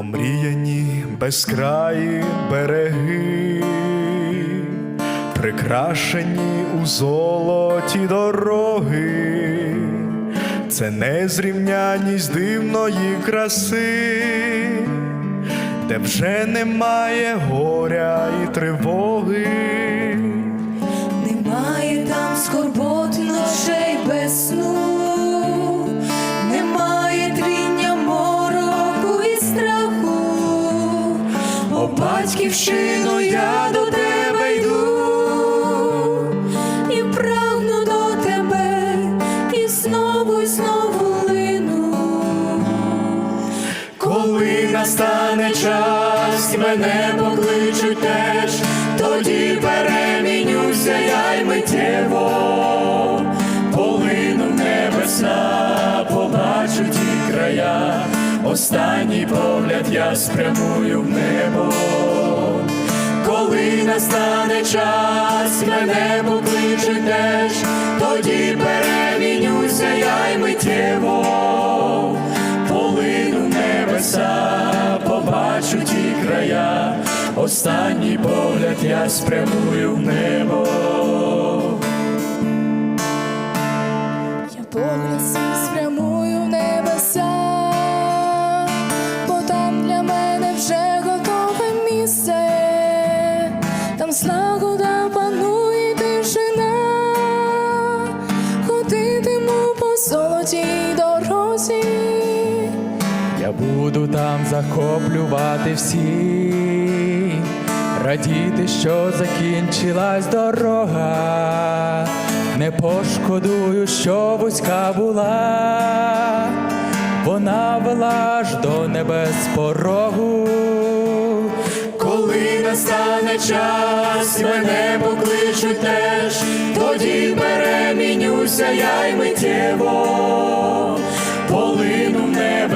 Омріяні безкраї береги, прикрашені у золоті дороги, це незрівняність дивної краси, де вже немає горя і тривоги. Батьківщино, я до тебе йду і прагну до тебе, і знову, і знову лину. Коли настане час, мене покличуть теж, тоді перемінюся я й миттєво, полину небеса, побачу ті края, останній погляд я спрямую в небо. Коли настане час, мене покличе теж, тоді перемінюся я й миттєво, полину небеса, побачу ті края, останній погляд я спрямую в небо. Буду там захоплювати всі, радіти, що закінчилась дорога, не пошкодую, що вузька була, вона вела аж до небес порогу. Коли настане час, мене покличуть теж, тоді перемінюся я й миттєво,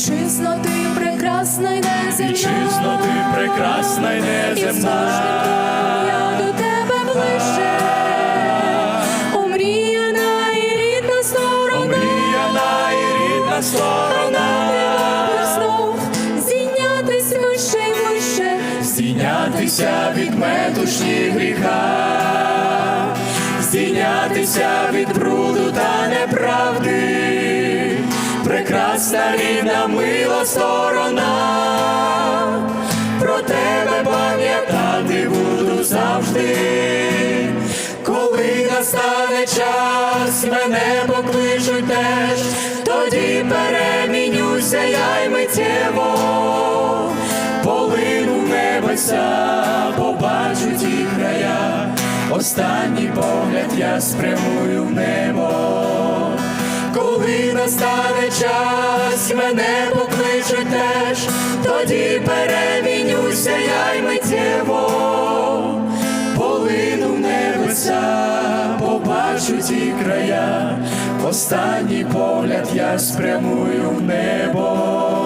Вітчизно ти прекрасна й неземна, Вітчизно ти прекрасна й неземна. я до тебе ближче, омріяна і рідна сторона. Омріяна і рідна сторона, Знов зійнятись вище й вище, здійнятися від метушні гріха, здійнятися від бруду прекрасна мила сторона, про тебе пам'ятати буду завжди. Коли настане час, мене покличуть теж, тоді перемінюся я й миттєво, полину небеса, побачу ті края, останній погляд я спрямую в небо. Коли настане час, мене покличуть теж, тоді перемінюся я й миттєво. Полину в небеса, побачу ті края, останній погляд я спрямую в небо.